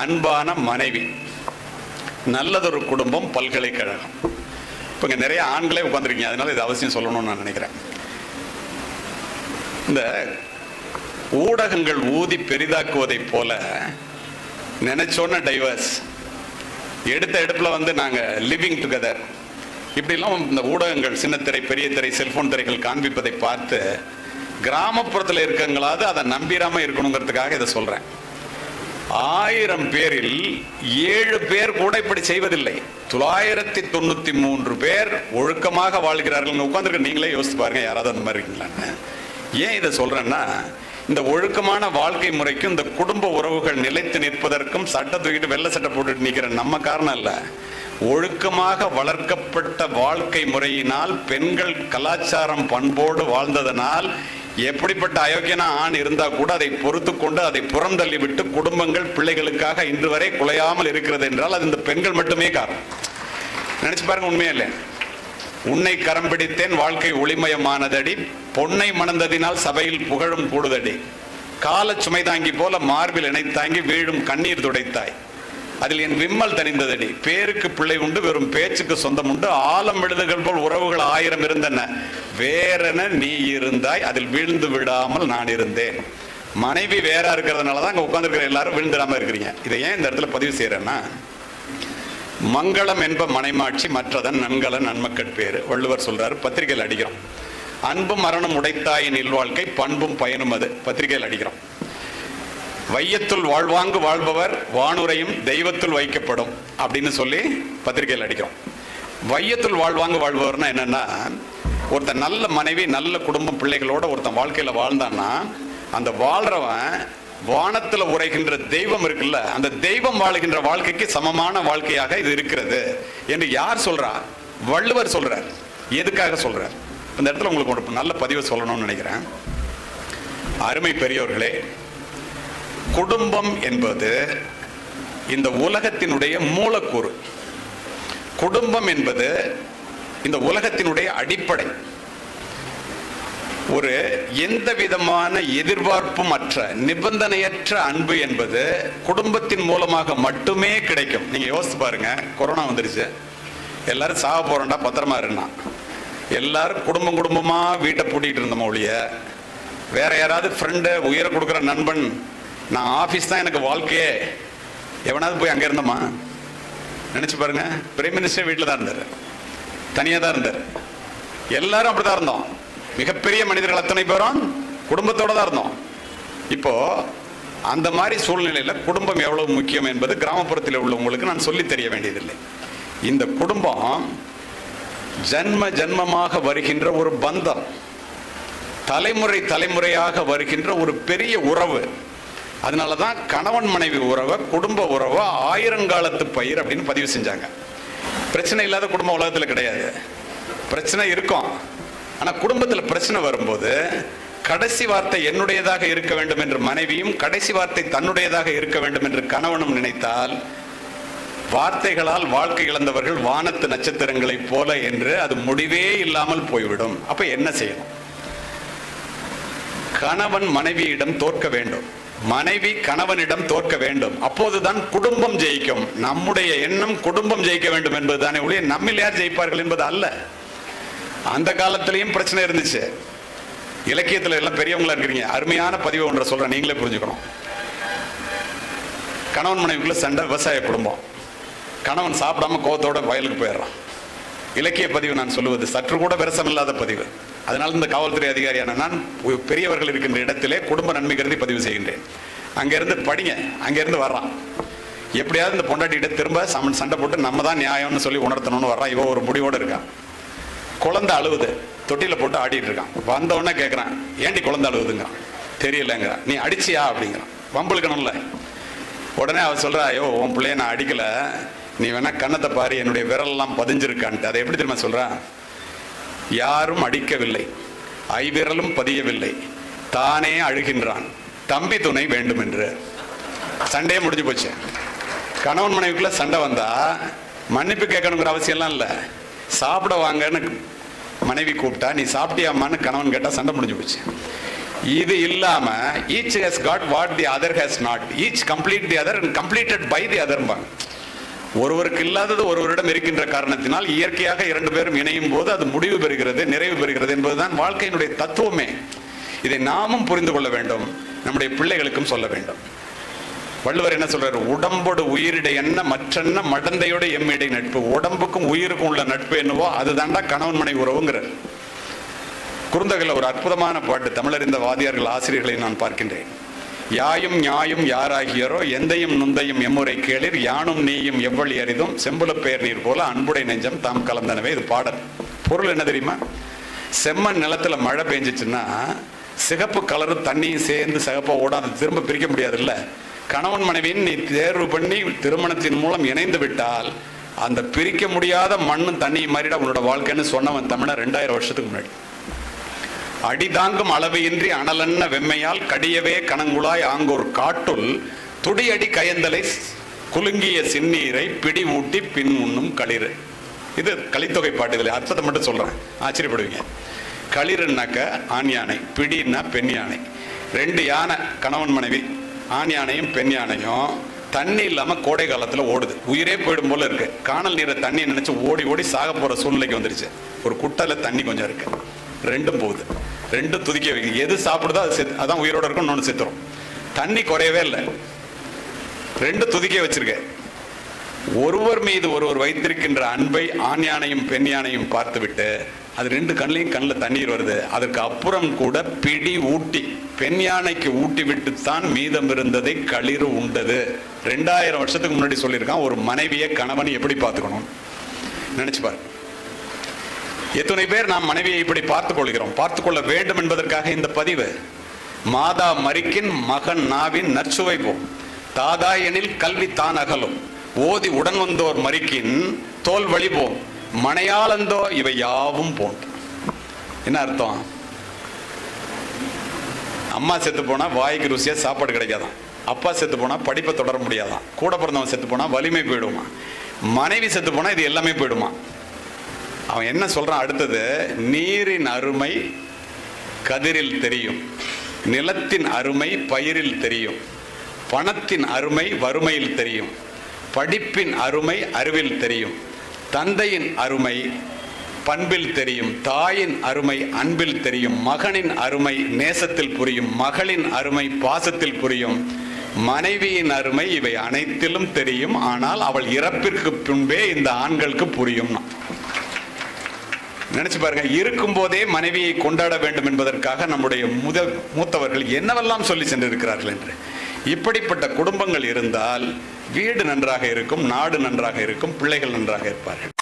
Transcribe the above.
அன்பான மனைவி. நல்லதொரு குடும்பம் பல்கலைக்கழகம். இப்போ இங்கே நிறைய ஆண்களே உட்காந்துருக்கீங்க அதனால இது அவசியம் சொல்லணும்னு நான் நினைக்கிறேன். இந்த ஊடகங்கள் ஊதி பெரிதாக்குவதைப் போல நினைச்சோன்ன டைவர்ஸ் எடுத்த எடுப்பில் வந்து நாங்கள் லிவிங் டுகெதர் இப்படிலாம் இந்த ஊடகங்கள் சின்ன திரை பெரிய திரை செல்போன் திரைகள் காண்பிப்பதை பார்த்து கிராமப்புறத்தில் இருக்கவங்களாவது அதை நம்பிராம இருக்கணுங்கிறதுக்காக இதை சொல்கிறேன் ஆயிரம் பேரில் ஏழு பேர் கூட இப்படி செய்வதில்லை. தொள்ளாயிரத்தி தொண்ணூத்தி மூன்று பேர் ஒழுக்கமாக வாழ்கிறார்கள். உட்காந்துருக்க நீங்களே யோசித்து பாருங்க யாராவது அந்த மாதிரி இருக்கீங்களான்னு ஏன் இதை சொல்றேன்னா இந்த ஒழுக்கமான வாழ்க்கை முறைக்கும் இந்த குடும்ப உறவுகள் நிலைத்து நிற்பதற்கும் சட்டை தூக்கிட்டு வெள்ளை சட்டை போட்டுட்டு நிற்கிற நம்ம காரணம் இல்ல ஒழுக்கமாக வளர்க்கப்பட்ட வாழ்க்கை முறையினால் பெண்கள் கலாச்சாரம் பண்போடு வாழ்ந்ததனால் எப்படிப்பட்ட அயோக்கியனா ஆண் இருந்தா கூட அதை பொறுத்து கொண்டு அதை புறம் தள்ளிவிட்டு குடும்பங்கள் பிள்ளைகளுக்காக இன்று வரை குலையாமல் இருக்கிறது என்றால் அது இந்த பெண்கள் மட்டுமே காரணம். நினைச்சு பாருங்க உண்மையா இல்லை உன்னை கரம் பிடித்தேன் வாழ்க்கை ஒளிமயமானதடி. பொன்னை மணந்ததினால் சபையில் புகழும் கூடுதடி. கால சுமை தாங்கி போல மார்பில் இணைத்தாங்கி வீழும் கண்ணீர் துடைத்தாய். அதில் என் விம்மல் தணிந்ததடி. பேருக்கு பிள்ளை உண்டு வெறும் பேச்சுக்கு சொந்தம் உண்டு. ஆலம் விழுதுகள் போல் உறவுகள் ஆயிரம் இருந்தன. வேறென நீ இருந்தாய் அதில் வீழ்ந்து விடாமல் நான் இருந்தேன். மனைவி வேற இருக்கிறதுனால தான் அங்கே உட்காந்துருக்கிற எல்லாரும் விழுந்துடாம இருக்கிறீங்க. இதை ஏன் இந்த இடத்துல பதிவு செய்யறேன்னா மங்களம் என்ப மனைமாட்சி மற்றதன் நன்கலன் நன்மக்கள் பேரு. வள்ளுவர் சொல்றாரு பத்திரிகையில் அடிக்கிறோம். அன்பும் மரணம் உடைத்தாயின் இல்வாழ்க்கை பண்பும் பயனும் அது. பத்திரிகையில் அடிக்கிறோம். வையத்துள் வாழ்வாங்கு வாழ்பவர் வானுரையும் தெய்வத்துள் வைக்கப்படும் அப்படின்னு சொல்லி பத்திரிகையில் அடிக்கிறோம். வையத்துள் வாழ்வாங்கு வாழ்பவர்னா என்னன்னா ஒருத்தன் நல்ல மனைவி நல்ல குடும்பம் பிள்ளைகளோட ஒருத்தன் வாழ்க்கையில் வாழ்ந்தான்னா அந்த வாழ்றவன் வானத்தில் உரைகின்ற தெய்வம் இருக்குல்ல அந்த தெய்வம் வாழுகின்ற வாழ்க்கைக்கு சமமான வாழ்க்கையாக இது இருக்கிறது என்று யார் சொல்றா? வள்ளுவர் சொல்றார். எதுக்காக சொல்றார்? இந்த இடத்துல உங்களுக்கு ஒரு நல்ல பதிவு சொல்லணும்னு நினைக்கிறேன். அருமை பெரியோர்களே குடும்பம் என்பது இந்த உலகத்தினுடைய மூலக்கூறு. குடும்பம் என்பது இந்த உலகத்தினுடைய அடிப்படை. ஒரு எந்த விதமான எதிர்பார்ப்பும் அற்ற நிபந்தனையற்ற அன்பு என்பது குடும்பத்தின் மூலமாக மட்டுமே கிடைக்கும். நீங்க யோசிச்சு பாருங்க கொரோனா வந்துருச்சு. எல்லாரும் சாக போறோம்டா பத்திரமா இருந்தான் எல்லாரும் குடும்பம் குடும்பமா வீட்டை பூட்டிட்டு இருந்தோம் ஒழிய வேற யாராவது ஃப்ரெண்டு உயிரை கொடுக்குற நண்பன் நான் ஆஃபீஸ் தான் எனக்கு வாழ்க்கையே. எவனாவது போய் அங்கே இருந்தோமா? நினைச்சு பாருங்க. பிரைம் மினிஸ்டர் வீட்டில் தான் இருந்தார். தனியாக தான் இருந்தார். எல்லாரும் அப்படிதான் இருந்தோம். மிகப்பெரிய மனிதர்கள் அத்தனை பேரும் குடும்பத்தோட தான் இருந்தோம். இப்போ அந்த மாதிரி சூழ்நிலையில் குடும்பம் எவ்வளவு முக்கியம் என்பது கிராமப்புறத்தில் உள்ளவங்களுக்கு நான் சொல்லி தெரிய வேண்டியதில்லை. இந்த குடும்பம் ஜன்ம ஜன்மமாக வருகின்ற ஒரு பந்தம். தலைமுறை தலைமுறையாக வருகின்ற ஒரு பெரிய உறவு. அதனால தான் கணவன் மனைவி உறவை குடும்ப உறவை ஆயிரங்காலத்து பயிர் அப்படின்னு பதிவு செஞ்சாங்க. பிரச்சனை இல்லாத குடும்பம் உலகத்தில் கிடையாது. பிரச்சனை இருக்கும். ஆனால் குடும்பத்தில் பிரச்சனை வரும்போது கடைசி வார்த்தை என்னுடையதாக இருக்க வேண்டும் என்று மனைவியும் கடைசி வார்த்தை தன்னுடையதாக இருக்க வேண்டும் என்று கணவனும் நினைத்தால் வார்த்தைகளால் வாழ்க்கை இழந்தவர்கள் வானத்து நட்சத்திரங்களைப் போல என்று அது முடிவே இல்லாமல் போய்விடும். அப்ப என்ன செய்யணும்? கணவன் மனைவியிடம் தோற்க வேண்டும். மனைவி கணவனிடம் தோற்க வேண்டும். அப்போதுதான் குடும்பம் ஜெயிக்கும். நம்முடைய எண்ணம் குடும்பம் ஜெயிக்க வேண்டும் என்பதுதானே ஒழிய நம்மில் யார் ஜெயிப்பார்கள் என்பது அல்ல. அந்த காலத்திலையும் பிரச்சனை இருந்துச்சு. இலக்கியத்துல எல்லாம் பெரியவங்களா இருக்கிறீங்க. அருமையான பதிவு ஒன்றை சொல்றேன். நீங்களே புரிஞ்சுக்கணும். கணவன் மனைவிக்குள்ள சண்டை விவசாய குடும்பம். கணவன் சாப்பிடாம கோவத்தோட வயலுக்கு போயிடுறான். இலக்கிய பதிவு நான் சொல்லுவது. சற்று கூட விரசமில்லாத பதிவு. அதனால் இந்த காவல்துறை அதிகாரியான நான் பெரியவர்கள் இருக்கின்ற இடத்திலே குடும்ப நன்மை கருதி பதிவு செய்கின்றேன். அங்கேருந்து படிங்க. அங்கேருந்து வர்றான். எப்படியாவது இந்த பொண்டாட்டிகிட்ட திரும்ப சமன் சண்டை போட்டு நம்ம தான் நியாயம்னு சொல்லி உணர்த்தணும்னு வர்றான். இவன் ஒரு முடிவோடு இருக்கான். குழந்தை அழுவுது. தொட்டியில் போட்டு ஆடிட்டு இருக்கான். வந்தவொடனே கேட்குறான் ஏண்டி குழந்தை அழுவுதுங்கிறான்? தெரியலங்கிறான். நீ அடிச்சியா? அப்படிங்கிறான். வம்புழுக்கணும்ல. உடனே அவ சொல்கிறா ஐயோ உன் பிள்ளைய நான் அடிக்கலை. நீ வேணா கண்ணத்தை பாரு என்னுடைய விரலெல்லாம் பதிஞ்சிருக்கான்ட்டு. அதை எப்படி தெரியுமா சொல்றா யாரும் அடிக்கவில்லை. ஐவிரலும் பதியவில்லை. தானே அழுகின்றான். தம்பி துணை வேண்டும் என்று சண்டையே முடிஞ்சு போச்சு. கணவன் மனைவிக்குள்ள சண்டை வந்தா மன்னிப்பு கேட்கணுங்கிற அவசியம்லாம் இல்லை. சாப்பிட வாங்கன்னு மனைவி கூப்பிட்டா நீ சாப்பிட்டியாமான்னு கணவன் கேட்டா சண்டை முடிஞ்சு போச்சு. இது இல்லாம each has got what the other has not each complete the other and completed by the அதர்பாங்க ஒருவருக்கு இல்லாதது ஒருவரிடம் இருக்கின்ற காரணத்தினால் இயற்கையாக இரண்டு பேரும் இணையும் போது அது முடிவு பெறுகிறது நிறைவு பெறுகிறது என்பதுதான் வாழ்க்கையினுடைய தத்துவமே. இதை நாமும் புரிந்து கொள்ள வேண்டும். நம்முடைய பிள்ளைகளுக்கும் சொல்ல வேண்டும். வள்ளுவர் என்ன சொல்றாரு? உடம்போடு உயிரிட என்ன மற்றென்ன மடந்தையோட எம்மிடை நட்பு? உடம்புக்கும் உயிருக்கும் உள்ள நட்பு என்னவோ அதுதான்டா கணவன் மனை உறவுங்கிறார். குறுந்தகல ஒரு அற்புதமான பாட்டு தமிழறிந்த வாதியார்கள் ஆசிரியர்களை நான் பார்க்கின்றேன். யாயும் ஞாயும் யாராகியரோ எந்தையும் நுந்தையும் எம்முறை கேளிர் யானும் நீயும் எவ்வளி அரிதும் செம்புல பெயர் நீர் போல அன்புடை நெஞ்சம் தாம் கலந்தனவே இது பாடல். பொருள் என்ன தெரியுமா? செம்மண் நிலத்துல மழை பெஞ்சிச்சுன்னா சிகப்பு கலரும் தண்ணியும் சேர்ந்து சிகப்பா ஓடாது திரும்ப பிரிக்க முடியாதுல்ல. கணவன் மனைவியின் நீ தேர்வு பண்ணி திருமணத்தின் மூலம் இணைந்து விட்டால் அந்த பிரிக்க முடியாத மண்ணும் தண்ணியும் மாறிட உன்னோட வாழ்க்கைன்னு சொன்னவன் தமிழன் ரெண்டாயிரம் வருஷத்துக்கு முன்னாடி. அடிதாங்கும் அளவையின்றி அனலன்ன வெம்மையால் கடியவே கணங்குழாய் ஆங்கோர் காட்டுள் துடியடி கயந்தலை குலுங்கிய சின்னீரை பிடி ஊட்டி பின் உண்ணும் களிறு. இது கலித்தொகை பாட்டு இதில். அர்த்தத்தை மட்டும் சொல்றேன். ஆச்சரியப்படுவீங்க. களிறுனாக்க ஆண் யானை பிடின்னா பெண் யானை. ரெண்டு யானை கணவன் மனைவி. ஆண் யானையும் பெண் யானையும் தண்ணி இல்லாம கோடை காலத்துல ஓடுது. உயிரே போயிடும் போல இருக்கு. காணல் நீரை தண்ணி நினைச்சு ஓடி ஓடி சாக போற சூழ்நிலைக்கு வந்துருச்சு. ஒரு குட்டையில தண்ணி கொஞ்சம் இருக்கு. ரெண்டும் போகுது. ரெண்டும் துதிக்க வைங்க. எது சாப்பிடுதோ அது செத்து அதான் உயிரோட இருக்கும் இன்னொன்று செத்துரும். தண்ணி குறையவே இல்லை. ரெண்டு துதிக்க வச்சிருக்கேன் ஒருவர் மீது ஒருவர் வைத்திருக்கின்ற அன்பை ஆண் யானையும் பெண் யானையும் பார்த்துவிட்டு அது ரெண்டு கண்ணிலையும் கண்ணில் தண்ணீர் வருது. அதற்கு அப்புறம் கூட பிடி ஊட்டி பெண் யானைக்கு ஊட்டி விட்டுத்தான் மீதம் இருந்ததை களிறு உண்டது. ரெண்டாயிரம் வருஷத்துக்கு முன்னாடி சொல்லியிருக்கான் ஒரு மனைவியை கணவன் எப்படி பார்த்துக்கணும் நினச்சிப்பார் எத்தனை பேர் நாம் மனைவியை இப்படி பார்த்துக் கொள்கிறோம் பார்த்துக் கொள்ள வேண்டும் என்பதற்காக இந்த பதிவு. மாதா மரிக்கின் மகன் நாவின் நற்சுவை போ தாதா எனில் கல்வி தான் அகலும். ஓதி உடன் வந்தோர் மரிக்கின் தோல் வழி போம் மனையாளந்தோ இவை யாவும் போன் என்ன அர்த்தம்? அம்மா செத்து போனா வாய்க்கு ருசியா சாப்பாடு கிடைக்காதான். அப்பா செத்து போனா படிப்பை தொடர முடியாதான். கூட பிறந்தவன் செத்து போனா வலிமை போயிடுமா? மனைவி செத்து போனா இது எல்லாமே போயிடுமா? அவன் என்ன சொல்றான் அடுத்தது? நீரின் அருமை கதிரில் தெரியும். நிலத்தின் அருமை பயிரில் தெரியும். பணத்தின் அருமை வறுமையில் தெரியும். படிப்பின் அருமை அறிவில் தெரியும். தந்தையின் அருமை பண்பில் தெரியும். தாயின் அருமை அன்பில் தெரியும். மகனின் அருமை நேசத்தில் புரியும். மகளின் அருமை பாசத்தில் புரியும். மனைவியின் அருமை இவை அனைத்திலும் தெரியும். ஆனால் அவள் இறப்பிற்கு பின்பே இந்த ஆண்களுக்கு புரியும்னா. நினைச்சு பாருங்க இருக்கும் போதே மனைவியை கொண்டாட வேண்டும் என்பதற்காக நம்முடைய முத மூத்தவர்கள் என்னவெல்லாம் சொல்லி சென்றிருக்கிறார்கள் என்று. இப்படிப்பட்ட குடும்பங்கள் இருந்தால் வீடு நன்றாக இருக்கும் நாடு நன்றாக இருக்கும் பிள்ளைகள் நன்றாக இருப்பார்கள்.